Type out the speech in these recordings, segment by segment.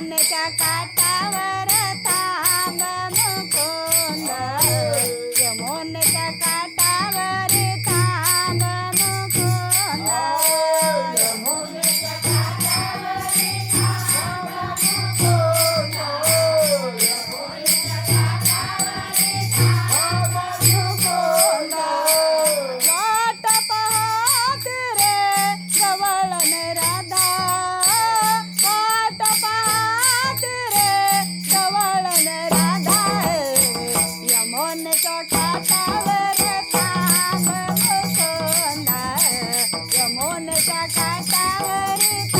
உன்னை காட்டாவா जगाचा हरता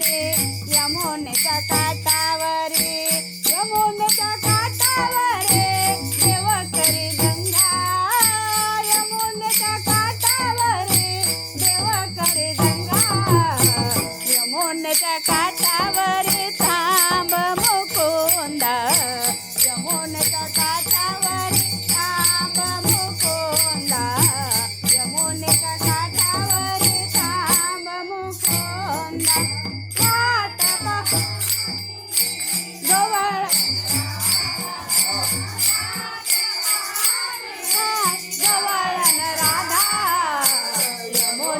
यमुने यमुनेच्या काठावरे यमुनेच्या काठावरे देव करी गंगा यमुनेच्या काठावरे देव करी गंगा यमुनेच्या काठावरे थांब मुकुंदा यमुनेच्या काठावर.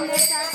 Udah.